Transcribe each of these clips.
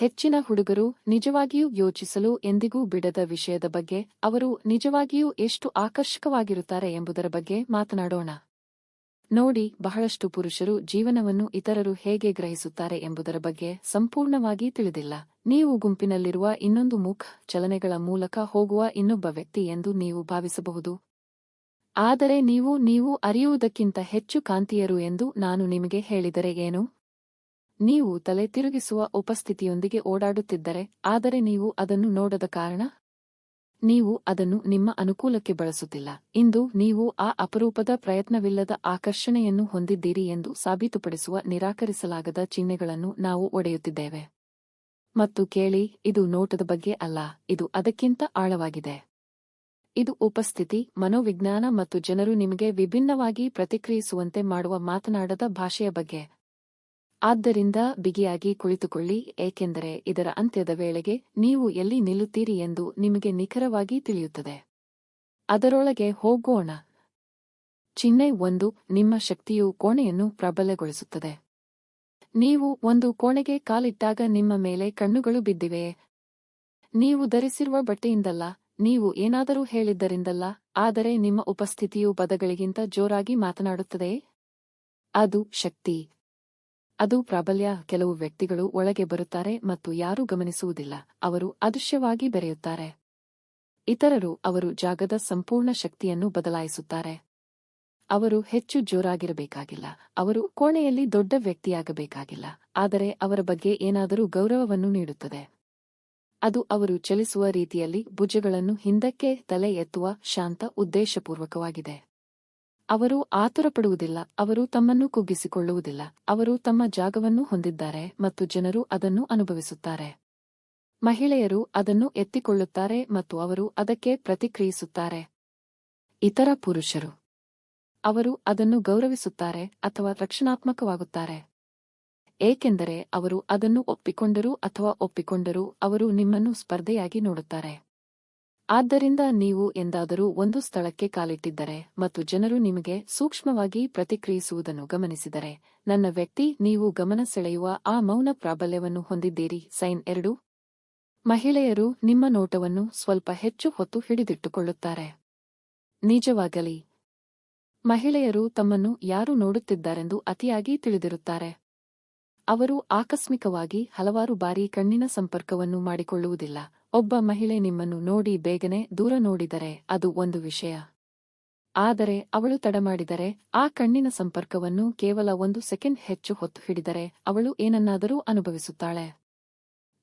ಹೆಚ್ಚಿನ ಹುಡುಗರು ನಿಜವಾಗಿಯೂ ಯೋಚಿಸಲು ಎಂದಿಗೂ ಬಿಡದ ವಿಷಯದ ಬಗ್ಗೆ ಅವರು ನಿಜವಾಗಿಯೂ ಎಷ್ಟು ಆಕರ್ಷಕವಾಗಿರುತ್ತಾರೆ ಎಂಬುದರ ಬಗ್ಗೆ ಮಾತನಾಡೋಣ. ನೋಡಿ, ಬಹಳಷ್ಟು ಪುರುಷರು ಜೀವನವನ್ನು ಇತರರು ಹೇಗೆ ಗ್ರಹಿಸುತ್ತಾರೆ ಎಂಬುದರ ಬಗ್ಗೆ ಸಂಪೂರ್ಣವಾಗಿ ತಿಳಿದಿಲ್ಲ. ನೀವು ಗುಂಪಿನಲ್ಲಿರುವ ಇನ್ನೊಂದು ಮುಖ ಚಲನೆಗಳ ಮೂಲಕ ಹೋಗುವ ಇನ್ನೊಬ್ಬ ವ್ಯಕ್ತಿ ಎಂದು ನೀವು ಭಾವಿಸಬಹುದು. ಆದರೆ ನೀವು ನೀವು ಅರಿಯುವುದಕ್ಕಿಂತ ಹೆಚ್ಚು ಕಾಂತಿಯರು ಎಂದು ನಾನು ನಿಮಗೆ ಹೇಳಿದರೆ ಏನು? ನೀವು ತಲೆ ತಿರುಗಿಸುವ ಉಪಸ್ಥಿತಿಯೊಂದಿಗೆ ಓಡಾಡುತ್ತಿದ್ದರೆ, ಆದರೆ ನೀವು ಅದನ್ನು ನೋಡದ ಕಾರಣ? ನೀವು ಅದನ್ನು ನಿಮ್ಮ ಅನುಕೂಲಕ್ಕೆ ಬಳಸುತ್ತಿಲ್ಲ. ಇಂದು ನೀವು ಆ ಅಪರೂಪದ ಪ್ರಯತ್ನವಿಲ್ಲದ ಆಕರ್ಷಣೆಯನ್ನು ಹೊಂದಿದ್ದೀರಿ ಎಂದು ಸಾಬೀತುಪಡಿಸುವ ನಿರಾಕರಿಸಲಾಗದ ಚಿಹ್ನೆಗಳನ್ನು ನಾವು ಒಡೆಯುತ್ತಿದ್ದೇವೆ. ಮತ್ತು ಕೇಳಿ, ಇದು ನೋಟದ ಬಗ್ಗೆ ಅಲ್ಲ, ಇದು ಅದಕ್ಕಿಂತ ಆಳವಾಗಿದೆ. ಇದು ಉಪಸ್ಥಿತಿ, ಮನೋವಿಜ್ಞಾನ ಮತ್ತು ಜನರು ನಿಮಗೆ ವಿಭಿನ್ನವಾಗಿ ಪ್ರತಿಕ್ರಿಯಿಸುವಂತೆ ಮಾಡುವ ಮಾತನಾಡದ ಭಾಷೆಯ ಬಗ್ಗೆ. ಆದ್ದರಿಂದ ಬಿಗಿಯಾಗಿ ಕುಳಿತುಕೊಳ್ಳಿ, ಏಕೆಂದರೆ ಇದರ ಅಂತ್ಯದ ವೇಳೆಗೆ ನೀವು ಎಲ್ಲಿ ನಿಲ್ಲುತ್ತೀರಿ ಎಂದು ನಿಮಗೆ ನಿಖರವಾಗಿ ತಿಳಿಯುತ್ತದೆ. ಅದರೊಳಗೆ ಹೋಗೋಣ. ಚಿಹ್ನೆ ಒಂದು, ನಿಮ್ಮ ಶಕ್ತಿಯು ಕೋಣೆಯನ್ನು ಪ್ರಬಲಗೊಳಿಸುತ್ತದೆ. ನೀವು ಒಂದು ಕೋಣೆಗೆ ಕಾಲಿಟ್ಟಾಗ ನಿಮ್ಮ ಮೇಲೆ ಕಣ್ಣುಗಳು ಬಿದ್ದಿವೆಯೇ ನೀವು ಧರಿಸಿರುವ ಬಟ್ಟೆಯಿಂದಲ್ಲ, ನೀವು ಏನಾದರೂ ಹೇಳಿದ್ದರಿಂದಲ್ಲ, ಆದರೆ ನಿಮ್ಮ ಉಪಸ್ಥಿತಿಯು ಪದಗಳಿಗಿಂತ ಜೋರಾಗಿ ಮಾತನಾಡುತ್ತದೆಯೇ? ಅದು ಶಕ್ತಿ. ಅದು ಪ್ರಾಬಲ್ಯ ಕೆಲವು ವ್ಯಕ್ತಿಗಳು ಒಳಗೆ ಬರುತ್ತಾರೆ ಮತ್ತು ಯಾರೂ ಗಮನಿಸುವುದಿಲ್ಲ, ಅವರು ಅದೃಶ್ಯವಾಗಿ ಬೆರೆಯುತ್ತಾರೆ. ಇತರರು ಅವರು ಜಾಗದ ಸಂಪೂರ್ಣ ಶಕ್ತಿಯನ್ನು ಬದಲಾಯಿಸುತ್ತಾರೆ. ಅವರು ಹೆಚ್ಚು ಜೋರಾಗಿರಬೇಕಾಗಿಲ್ಲ, ಅವರು ಕೋಣೆಯಲ್ಲಿ ದೊಡ್ಡ ವ್ಯಕ್ತಿಯಾಗಬೇಕಾಗಿಲ್ಲ, ಆದರೆ ಅವರ ಬಗ್ಗೆ ಏನಾದರೂ ಗೌರವವನ್ನು ನೀಡುತ್ತದೆ. ಅದು ಅವರು ಚಲಿಸುವ ರೀತಿಯಲ್ಲಿ ಭುಜಗಳನ್ನು ಹಿಂದಕ್ಕೆ ತಲೆ ಎತ್ತುವ ಶಾಂತ ಉದ್ದೇಶಪೂರ್ವಕವಾಗಿದೆ. ಅವರು ಆತುರಪಡುವುದಿಲ್ಲ, ಅವರು ತಮ್ಮನ್ನು ಕುಗ್ಗಿಸಿಕೊಳ್ಳುವುದಿಲ್ಲ, ಅವರು ತಮ್ಮ ಜಾಗವನ್ನು ಹೊಂದಿದ್ದಾರೆ ಮತ್ತು ಜನರು ಅದನ್ನು ಅನುಭವಿಸುತ್ತಾರೆ. ಮಹಿಳೆಯರು ಅದನ್ನು ಎತ್ತಿಕೊಳ್ಳುತ್ತಾರೆ ಮತ್ತು ಅವರು ಅದಕ್ಕೆ ಪ್ರತಿಕ್ರಿಯಿಸುತ್ತಾರೆ. ಇತರ ಪುರುಷರು ಅವರು ಅದನ್ನು ಗೌರವಿಸುತ್ತಾರೆ ಅಥವಾ ರಕ್ಷಣಾತ್ಮಕವಾಗುತ್ತಾರೆ. ಏಕೆಂದರೆ ಅವರು ಅದನ್ನು ಒಪ್ಪಿಕೊಂಡರೂ ಅಥವಾ ಒಪ್ಪಿಕೊಂಡರೂ ಅವರು ನಿಮ್ಮನ್ನು ಸ್ಪರ್ಧೆಯಾಗಿ ನೋಡುತ್ತಾರೆ. ಆದ್ದರಿಂದ ನೀವು ಎಂದಾದರೂ ಒಂದು ಸ್ಥಳಕ್ಕೆ ಕಾಲಿಟ್ಟಿದ್ದರೆ ಮತ್ತು ಜನರು ನಿಮಗೆ ಸೂಕ್ಷ್ಮವಾಗಿ ಪ್ರತಿಕ್ರಿಯಿಸುವುದನ್ನು ಗಮನಿಸಿದರೆ, ನನ್ನ ವ್ಯಕ್ತಿ, ನೀವು ಗಮನ ಸೆಳೆಯುವ ಆ ಮೌನ ಪ್ರಾಬಲ್ಯವನ್ನು ಹೊಂದಿದ್ದೀರಿ. ಸೈನ್ ಎರಡು. ಮಹಿಳೆಯರು ನಿಮ್ಮ ನೋಟವನ್ನು ಸ್ವಲ್ಪ ಹೆಚ್ಚು ಹೊತ್ತು ಹಿಡಿದಿಟ್ಟುಕೊಳ್ಳುತ್ತಾರೆ. ನಿಜವಾಗಲಿ. ಮಹಿಳೆಯರು ತಮ್ಮನ್ನು ಯಾರು ನೋಡುತ್ತಿದ್ದಾರೆಂದು ಅತಿಯಾಗಿ ತಿಳಿದಿರುತ್ತಾರೆ. ಅವರು ಆಕಸ್ಮಿಕವಾಗಿ ಹಲವಾರು ಬಾರಿ ಕಣ್ಣಿನ ಸಂಪರ್ಕವನ್ನು ಮಾಡಿಕೊಳ್ಳುವುದಿಲ್ಲ. ಒಬ್ಬ ಮಹಿಳೆ ನಿಮ್ಮನ್ನು ನೋಡಿ ಬೇಗನೆ ದೂರ ನೋಡಿದರೆ ಅದು ಒಂದು ವಿಷಯ. ಆದರೆ ಅವಳು ತಡಮಾಡಿದರೆ ಆ ಕಣ್ಣಿನ ಸಂಪರ್ಕವನ್ನು ಕೇವಲ ಒಂದು ಸೆಕೆಂಡ್ ಹೆಚ್ಚು ಹೊತ್ತು ಹಿಡಿದರೆ ಅವಳು ಏನನ್ನಾದರೂ ಅನುಭವಿಸುತ್ತಾಳೆ.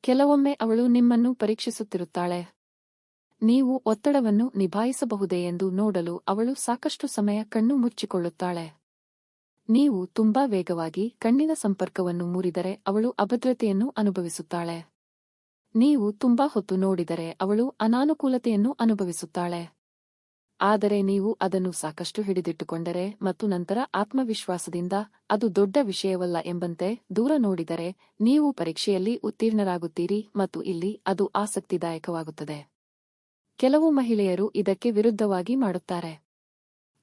ಕೆಲವೊಮ್ಮೆ ಅವಳು ನಿಮ್ಮನ್ನು ಪರೀಕ್ಷಿಸುತ್ತಿರುತ್ತಾಳೆ. ನೀವು ಒತ್ತಡವನ್ನು ನಿಭಾಯಿಸಬಹುದೇ ಎಂದು ನೋಡಲು ಅವಳು ಸಾಕಷ್ಟು ಸಮಯ ಕಣ್ಣು ಮುಚ್ಚಿಕೊಳ್ಳುತ್ತಾಳೆ. ನೀವು ತುಂಬಾ ವೇಗವಾಗಿ ಕಣ್ಣಿನ ಸಂಪರ್ಕವನ್ನು ಮೂರಿದರೆ ಅವಳು ಅಭದ್ರತೆಯನ್ನು ಅನುಭವಿಸುತ್ತಾಳೆ. ನೀವು ತುಂಬಾ ಹೊತ್ತು ನೋಡಿದರೆ ಅವಳು ಅನಾನುಕೂಲತೆಯನ್ನು ಅನುಭವಿಸುತ್ತಾಳೆ. ಆದರೆ ನೀವು ಅದನ್ನು ಸಾಕಷ್ಟು ಹಿಡಿದಿಟ್ಟುಕೊಂಡರೆ ಮತ್ತು ನಂತರ ಆತ್ಮವಿಶ್ವಾಸದಿಂದ ಅದು ದೊಡ್ಡ ವಿಷಯವಲ್ಲ ಎಂಬಂತೆ ದೂರ ನೋಡಿದರೆ ನೀವು ಪರೀಕ್ಷೆಯಲ್ಲಿ ಉತ್ತೀರ್ಣರಾಗುತ್ತೀರಿ ಮತ್ತು ಇಲ್ಲಿ ಅದು ಆಸಕ್ತಿದಾಯಕವಾಗುತ್ತದೆ. ಕೆಲವು ಮಹಿಳೆಯರು ಇದಕ್ಕೆ ವಿರುದ್ಧವಾಗಿ ಮಾಡುತ್ತಾರೆ.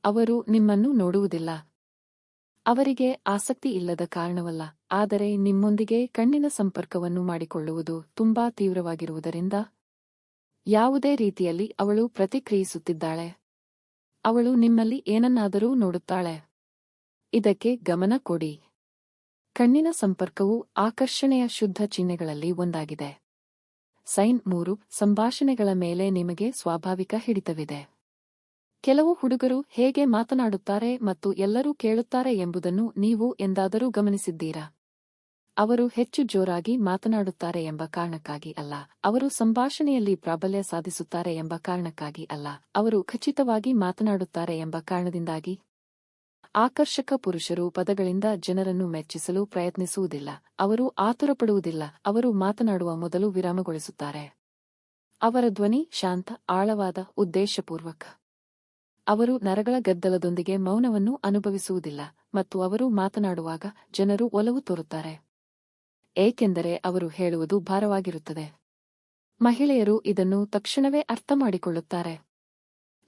ಅವರು ನಿಮ್ಮನ್ನು ನೋಡುವುದಿಲ್ಲ. ಅವರಿಗೆ ಆಸಕ್ತಿ ಇಲ್ಲದ ಕಾರಣವಲ್ಲ. ಆದರೆ ನಿಮ್ಮೊಂದಿಗೆ ಕಣ್ಣಿನ ಸಂಪರ್ಕವನ್ನು ಮಾಡಿಕೊಳ್ಳುವುದು ತುಂಬಾ ತೀವ್ರವಾಗಿರುವುದರಿಂದ ಯಾವುದೇ ರೀತಿಯಲ್ಲಿ ಅವಳು ಪ್ರತಿಕ್ರಿಯಿಸುತ್ತಿದ್ದಾಳೆ. ಅವಳು ನಿಮ್ಮಲ್ಲಿ ಏನನ್ನಾದರೂ ನೋಡುತ್ತಾಳೆ. ಇದಕ್ಕೆ ಗಮನ ಕೊಡಿ. ಕಣ್ಣಿನ ಸಂಪರ್ಕವು ಆಕರ್ಷಣೆಯ ಶುದ್ಧ ಚಿಹ್ನೆಗಳಲ್ಲಿ ಒಂದಾಗಿದೆ. ಸೈನ್ ಮೂರು ಸಂಭಾಷಣೆಗಳ ಮೇಲೆ ನಿಮಗೆ ಸ್ವಾಭಾವಿಕ ಹಿಡಿತವಿದೆ. ಕೆಲವು ಹುಡುಗರು ಹೇಗೆ ಮಾತನಾಡುತ್ತಾರೆ ಮತ್ತು ಎಲ್ಲರೂ ಕೇಳುತ್ತಾರೆ ಎಂಬುದನ್ನು ನೀವು ಎಂದಾದರೂ ಗಮನಿಸಿದ್ದೀರಾ? ಅವರು ಹೆಚ್ಚು ಜೋರಾಗಿ ಮಾತನಾಡುತ್ತಾರೆ ಎಂಬ ಕಾರಣಕ್ಕಾಗಿ ಅಲ್ಲ. ಅವರು ಸಂಭಾಷಣೆಯಲ್ಲಿ ಪ್ರಾಬಲ್ಯ ಸಾಧಿಸುತ್ತಾರೆ ಎಂಬ ಕಾರಣಕ್ಕಾಗಿ ಅಲ್ಲ. ಅವರು ಖಚಿತವಾಗಿ ಮಾತನಾಡುತ್ತಾರೆ ಎಂಬ ಕಾರಣದಿಂದಾಗಿ ಆಕರ್ಷಕ ಪುರುಷರು ಪದಗಳಿಂದ ಜನರನ್ನು ಮೆಚ್ಚಿಸಲು ಪ್ರಯತ್ನಿಸುವುದಿಲ್ಲ. ಅವರು ಆತುರಪಡುವುದಿಲ್ಲ. ಅವರು ಮಾತನಾಡುವ ಮೊದಲು ವಿರಾಮಗೊಳಿಸುತ್ತಾರೆ. ಅವರ ಧ್ವನಿ ಶಾಂತ, ಆಳವಾದ, ಉದ್ದೇಶಪೂರ್ವಕ. ಅವರು ನರಗಳ ಗದ್ದಲದೊಂದಿಗೆ ಮೌನವನ್ನು ಅನುಭವಿಸುವುದಿಲ್ಲ. ಮತ್ತು ಅವರು ಮಾತನಾಡುವಾಗ ಜನರು ಒಲವು ತೋರುತ್ತಾರೆ. ಏಕೆಂದರೆ ಅವರು ಹೇಳುವುದು ಭಾರವಾಗಿರುತ್ತದೆ. ಮಹಿಳೆಯರು ಇದನ್ನು ತಕ್ಷಣವೇ ಅರ್ಥಮಾಡಿಕೊಳ್ಳುತ್ತಾರೆ.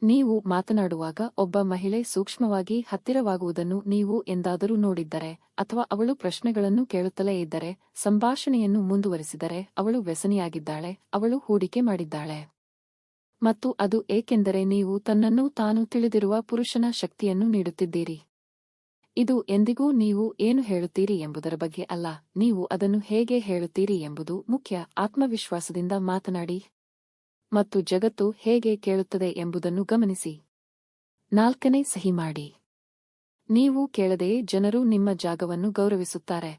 ನೀವು ಮಾತನಾಡುವಾಗ ಒಬ್ಬ ಮಹಿಳೆ ಸೂಕ್ಷ್ಮವಾಗಿ ಹತ್ತಿರವಾಗುವುದನ್ನು ನೀವು ಎಂದಾದರೂ ನೋಡಿದ್ದರೆ ಅಥವಾ ಅವಳು ಪ್ರಶ್ನೆಗಳನ್ನು ಕೇಳುತ್ತಲೇ ಇದ್ದರೆ, ಸಂಭಾಷಣೆಯನ್ನು ಮುಂದುವರಿಸಿದರೆ ಅವಳು ವ್ಯಸನಿಯಾಗಿದ್ದಾಳೆ, ಅವಳು ಹೂಡಿಕೆ ಮಾಡಿದ್ದಾಳೆ. ಮತ್ತು ಅದು ಏಕೆಂದರೆ ನೀವು ತನ್ನನ್ನು ತಾನು ತಿಳಿದಿರುವ ಪುರುಷನ ಶಕ್ತಿಯನ್ನು ನೀಡುತ್ತಿದ್ದೀರಿ. ಇದು ಎಂದಿಗೂ ನೀವು ಏನು ಹೇಳುತ್ತೀರಿ ಎಂಬುದರ ಬಗ್ಗೆ ಅಲ್ಲ, ನೀವು ಅದನ್ನು ಹೇಗೆ ಹೇಳುತ್ತೀರಿ ಎಂಬುದು ಮುಖ್ಯ. ಆತ್ಮವಿಶ್ವಾಸದಿಂದ ಮಾತನಾಡಿ ಮತ್ತು ಜಗತ್ತು ಹೇಗೆ ಕೇಳುತ್ತದೆ ಎಂಬುದನ್ನು ಗಮನಿಸಿ. ನಾಲ್ಕನೇ ಸಹಿ ಮಾಡಿ. ನೀವು ಕೇಳದೆಯೇ ಜನರು ನಿಮ್ಮ ಜಾಗವನ್ನು ಗೌರವಿಸುತ್ತಾರೆ.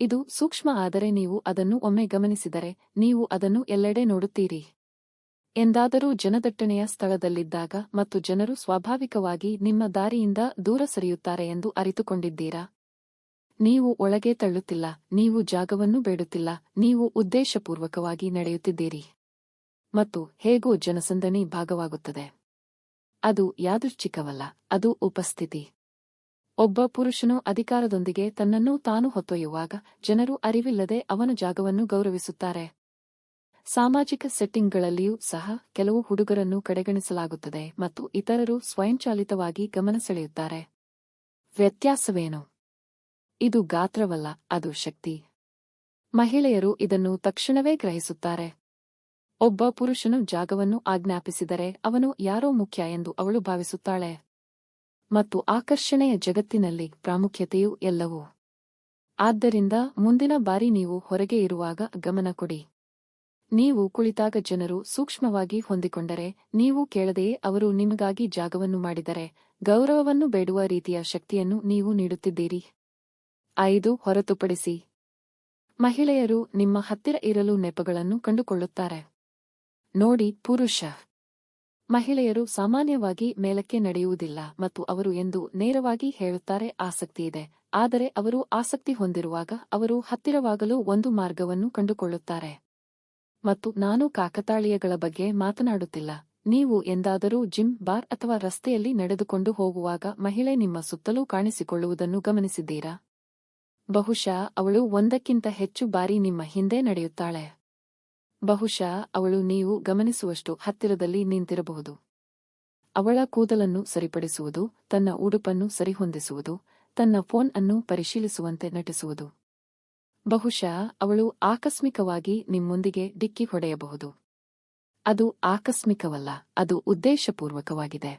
ಇದು ಸೂಕ್ಷ್ಮ ಆದರೆ ನೀವು ಅದನ್ನು ಒಮ್ಮೆ ಗಮನಿಸಿದರೆ ನೀವು ಅದನ್ನು ಎಲ್ಲೆಡೆ ನೋಡುತ್ತೀರಿ. ಎಂದಾದರೂ ಜನದಟ್ಟಣೆಯ ಸ್ಥಳದಲ್ಲಿದ್ದಾಗ ಮತ್ತು ಜನರು ಸ್ವಾಭಾವಿಕವಾಗಿ ನಿಮ್ಮ ದಾರಿಯಿಂದ ದೂರ ಸರಿಯುತ್ತಾರೆ ಎಂದು ಅರಿತುಕೊಂಡಿದ್ದೀರಾ? ನೀವು ಒಳಗೆ ತಳ್ಳುತ್ತಿಲ್ಲ, ನೀವು ಜಾಗವನ್ನು ಬೇಡುತ್ತಿಲ್ಲ, ನೀವು ಉದ್ದೇಶಪೂರ್ವಕವಾಗಿ ನಡೆಯುತ್ತಿದ್ದೀರಿ. ಮತ್ತು ಹೇಗೋ ಜನಸಂದಣಿ ಭಾಗವಾಗುತ್ತದೆ. ಅದು ಯಾದೃಚ್ಛಿಕವಲ್ಲ, ಅದು ಉಪಸ್ಥಿತಿ. ಒಬ್ಬ ಪುರುಷನು ಅಧಿಕಾರದೊಂದಿಗೆ ತನ್ನನ್ನು ತಾನು ಹೊತ್ತೊಯ್ಯುವಾಗ ಜನರು ಅರಿವಿಲ್ಲದೆ ಅವನ ಜಾಗವನ್ನು ಗೌರವಿಸುತ್ತಾರೆ. ಸಾಮಾಜಿಕ ಸೆಟ್ಟಿಂಗ್ಗಳಲ್ಲಿಯೂ ಸಹ ಕೆಲವು ಹುಡುಗರನ್ನು ಕಡೆಗಣಿಸಲಾಗುತ್ತದೆ ಮತ್ತು ಇತರರು ಸ್ವಯಂಚಾಲಿತವಾಗಿ ಗಮನ ಸೆಳೆಯುತ್ತಾರೆ. ವ್ಯತ್ಯಾಸವೇನು? ಇದು ಗಾತ್ರವಲ್ಲ, ಅದು ಶಕ್ತಿ. ಮಹಿಳೆಯರು ಇದನ್ನು ತಕ್ಷಣವೇ ಗ್ರಹಿಸುತ್ತಾರೆ. ಒಬ್ಬ ಪುರುಷನು ಜಾಗವನ್ನು ಆಜ್ಞಾಪಿಸಿದರೆ ಅವನು ಯಾರೋ ಮುಖ್ಯ ಎಂದು ಅವಳು ಭಾವಿಸುತ್ತಾಳೆ. ಮತ್ತು ಆಕರ್ಷಣೆಯ ಜಗತ್ತಿನಲ್ಲಿ ಪ್ರಾಮುಖ್ಯತೆಯು ಎಲ್ಲವೂ. ಆದ್ದರಿಂದ ಮುಂದಿನ ಬಾರಿ ನೀವು ಹೊರಗೆ ಇರುವಾಗ ಗಮನ ಕೊಡಿ. ನೀವು ಕುಳಿತಾಗ ಜನರು ಸೂಕ್ಷ್ಮವಾಗಿ ಹೊಂದಿಕೊಂಡರೆ ನೀವು ಕೇಳದೆಯೇ ಅವರು ನಿಮಗಾಗಿ ಜಾಗವನ್ನು ಮಾಡಿದರೆ, ಗೌರವವನ್ನು ಬೇಡುವ ರೀತಿಯ ಶಕ್ತಿಯನ್ನು ನೀವು ನೀಡುತ್ತಿದ್ದೀರಿ. ಐದು, ಹೊರತುಪಡಿಸಿ. ಮಹಿಳೆಯರು ನಿಮ್ಮ ಹತ್ತಿರ ಇರಲು ನೆಪಗಳನ್ನು ಕಂಡುಕೊಳ್ಳುತ್ತಾರೆ. ನೋಡಿ, ಪುರುಷ. ಮಹಿಳೆಯರು ಸಾಮಾನ್ಯವಾಗಿ ಮೇಲಕ್ಕೆ ನಡೆಯುವುದಿಲ್ಲ ಮತ್ತು ಅವರು ಎಂದು ನೇರವಾಗಿ ಹೇಳುತ್ತಾರೆ, ಆಸಕ್ತಿಯಿದೆ. ಆದರೆ ಅವರು ಆಸಕ್ತಿ ಹೊಂದಿರುವಾಗ ಅವರು ಹತ್ತಿರವಾಗಲು ಒಂದು ಮಾರ್ಗವನ್ನು ಕಂಡುಕೊಳ್ಳುತ್ತಾರೆ. ಮತ್ತು ನಾನು ಕಾಕತಾಳೀಯಗಳ ಬಗ್ಗೆ ಮಾತನಾಡುತ್ತಿಲ್ಲ. ನೀವು ಎಂದಾದರೂ ಜಿಮ್, ಬಾರ್ ಅಥವಾ ರಸ್ತೆಯಲ್ಲಿ ನಡೆದುಕೊಂಡು ಹೋಗುವಾಗ ಮಹಿಳೆ ನಿಮ್ಮ ಸುತ್ತಲೂ ಕಾಣಿಸಿಕೊಳ್ಳುವುದನ್ನು ಗಮನಿಸಿದ್ದೀರಾ? ಬಹುಶಃ ಅವಳು ಒಂದಕ್ಕಿಂತ ಹೆಚ್ಚು ಬಾರಿ ನಿಮ್ಮ ಹಿಂದೆ ನಡೆಯುತ್ತಾಳೆ. ಬಹುಶಃ ಅವಳು ನೀವು ಗಮನಿಸುವಷ್ಟು ಹತ್ತಿರದಲ್ಲಿ ನಿಂತಿರಬಹುದು. ಅವಳ ಕೂದಲನ್ನು ಸರಿಪಡಿಸುವುದು, ತನ್ನ ಉಡುಪನ್ನು ಸರಿಹೊಂದಿಸುವುದು, ತನ್ನ ಫೋನ್ ಅನ್ನು ಪರಿಶೀಲಿಸುವಂತೆ ನಟಿಸುವುದು. ಬಹುಶಃ ಅವಳು ಆಕಸ್ಮಿಕವಾಗಿ ನಿಮ್ಮೊಂದಿಗೆ ಡಿಕ್ಕಿ ಹೊಡೆಯಬಹುದು. ಅದು ಆಕಸ್ಮಿಕವಲ್ಲ, ಅದು ಉದ್ದೇಶಪೂರ್ವಕವಾಗಿದೆ.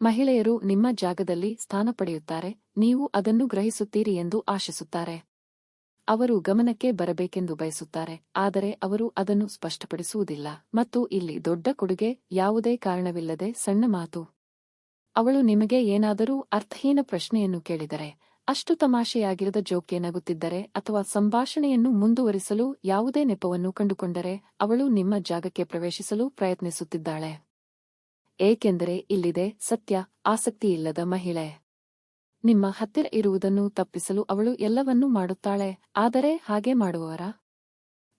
ಮಹಿಳೆಯರು ನಿಮ್ಮ ಜಾಗದಲ್ಲಿ ಸ್ಥಾನ ಪಡೆಯುತ್ತಾರೆ, ನೀವು ಅದನ್ನು ಗ್ರಹಿಸುತ್ತೀರಿ ಎಂದು ಆಶಿಸುತ್ತಾರೆ. ಅವರು ಗಮನಕ್ಕೆ ಬರಬೇಕೆಂದು ಬಯಸುತ್ತಾರೆ, ಆದರೆ ಅವರು ಅದನ್ನು ಸ್ಪಷ್ಟಪಡಿಸುವುದಿಲ್ಲ, ಮತ್ತು ಇಲ್ಲಿ ದೊಡ್ಡ ಕೊಡುಗೆ ಯಾವುದೇ ಕಾರಣವಿಲ್ಲದೆ ಸಣ್ಣ ಮಾತು. ಅವಳು ನಿಮಗೆ ಏನಾದರೂ ಅರ್ಥಹೀನ ಪ್ರಶ್ನೆಯನ್ನು ಕೇಳಿದರೆ ಅಷ್ಟು ತಮಾಷೆಯಾಗಿರದ ಜೋಕೆ ನಗುತ್ತಿದ್ದರೆ ಅಥವಾ ಸಂಭಾಷಣೆಯನ್ನು ಮುಂದುವರಿಸಲು ಯಾವುದೇ ನೆಪವನ್ನು ಕಂಡುಕೊಂಡರೆ ಅವಳು ನಿಮ್ಮ ಜಾಗಕ್ಕೆ ಪ್ರವೇಶಿಸಲು ಪ್ರಯತ್ನಿಸುತ್ತಿದ್ದಾಳೆ. ಏಕೆಂದರೆ ಇಲ್ಲಿದೆ ಸತ್ಯ ಆಸಕ್ತಿಯಿಲ್ಲದ ಮಹಿಳೆ. ನಿಮ್ಮ ಹತ್ತಿರ ಇರುವುದನ್ನು ತಪ್ಪಿಸಲು ಅವಳು ಎಲ್ಲವನ್ನೂ ಮಾಡುತ್ತಾಳೆ, ಆದರೆ ಹಾಗೆ ಮಾಡುವವರ?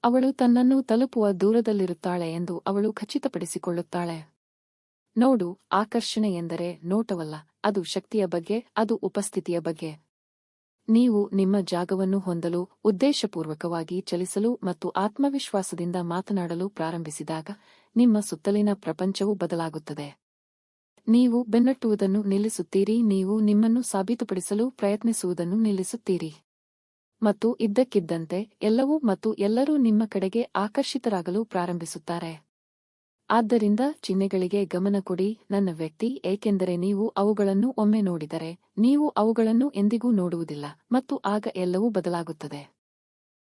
ಅವಳು ತನ್ನನ್ನು ತಲುಪುವ ದೂರದಲ್ಲಿರುತ್ತಾಳೆ ಎಂದು ಅವಳು ಖಚಿತಪಡಿಸಿಕೊಳ್ಳುತ್ತಾಳೆ. ನೋಡು, ಆಕರ್ಷಣೆ ಎಂದರೆ ನೋಟವಲ್ಲ, ಅದು ಶಕ್ತಿಯ ಬಗ್ಗೆ, ಅದು ಉಪಸ್ಥಿತಿಯ ಬಗ್ಗೆ. ನೀವು ನಿಮ್ಮ ಜಾಗವನ್ನು ಹೊಂದಲು ಉದ್ದೇಶಪೂರ್ವಕವಾಗಿ ಚಲಿಸಲು ಮತ್ತು ಆತ್ಮವಿಶ್ವಾಸದಿಂದ ಮಾತನಾಡಲು ಪ್ರಾರಂಭಿಸಿದಾಗ ನಿಮ್ಮ ಸುತ್ತಲಿನ ಪ್ರಪಂಚವು ಬದಲಾಗುತ್ತದೆ. ನೀವು ಬೆನ್ನಟ್ಟುವುದನ್ನು ನಿಲ್ಲಿಸುತ್ತೀರಿ, ನೀವು ನಿಮ್ಮನ್ನು ಸಾಬೀತುಪಡಿಸಲು ಪ್ರಯತ್ನಿಸುವುದನ್ನು ನಿಲ್ಲಿಸುತ್ತೀರಿ. ಮತ್ತು ಇದ್ದಕ್ಕಿದ್ದಂತೆ ಎಲ್ಲವೂ ಮತ್ತು ಎಲ್ಲರೂ ನಿಮ್ಮ ಕಡೆಗೆ ಆಕರ್ಷಿತರಾಗಲು ಪ್ರಾರಂಭಿಸುತ್ತಾರೆ. ಆದ್ದರಿಂದ ಚಿಹ್ನೆಗಳಿಗೆ ಗಮನ ಕೊಡಿ, ನನ್ನ ವ್ಯಕ್ತಿ, ಏಕೆಂದರೆ ನೀವು ಅವುಗಳನ್ನು ಒಮ್ಮೆ ನೋಡಿದರೆ, ನೀವು ಅವುಗಳನ್ನು ಎಂದಿಗೂ ನೋಡುವುದಿಲ್ಲ ಮತ್ತು ಆಗ ಎಲ್ಲವೂ ಬದಲಾಗುತ್ತದೆ.